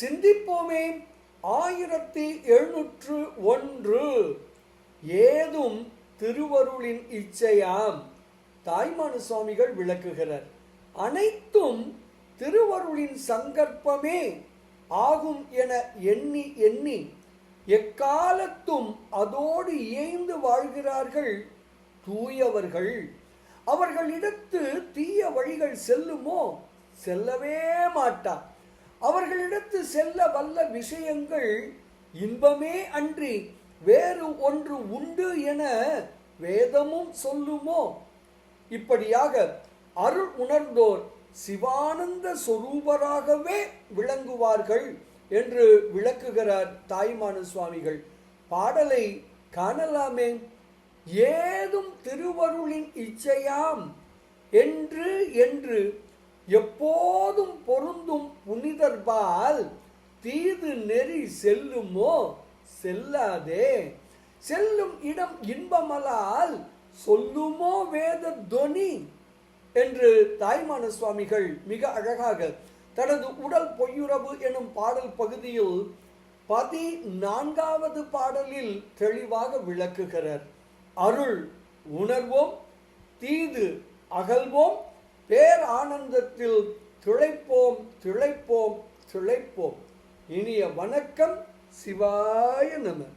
சிந்திப்போமே. ஆயிரத்தி எழுநூற்று ஒன்று. ஏதும் திருவருளின் இச்சையாம். தாய்மானு சுவாமிகள் விளக்குகிறார். அனைத்தும் திருவருளின் சங்கற்பமே ஆகும் என எண்ணி எண்ணி எக்காலத்தும் அதோடு இயைந்து வாழ்கிறார்கள் தூயவர்கள். அவர்களிடத்து தீய வழிகள் செல்லுமோ? செல்லவே மாட்டா அவர்களிடம் செல்ல வல்ல விஷயங்கள் இன்பமே அன்றி வேறு ஒன்று உண்டு என வேதமும் சொல்லுமோ? இப்படியாக அருள் உணர்ந்தோர் சிவானந்த சொரூபராகவே விளங்குவார்கள் என்று விளக்குகிறார் தாய்மான சுவாமிகள். பாடலை காணலாமே. ஏதும் திருவருளின் இச்சையாம் என்று என்று எப்போதும் பொருந்தும் புனிதர்பால் தீது நெறி செல்லுமோ? செல்லாதே. செல்லும் இடம் இன்பமலால் சொல்லுமோ வேத துவனி? என்று தாய்மான சுவாமிகள் மிக அழகாக தனது உடல் பொய்யுறவு எனும் பாடல் பகுதியில் பதினான்காவது பாடலில் தெளிவாக விளக்குகிறார். அருள் உணர்வோம் தீது அகல்வோம் பேர் ஆனந்தத்தில் திளைப்போம் திளைப்போம் திளைப்போம். இனிய வணக்கம் சிவாய நமன்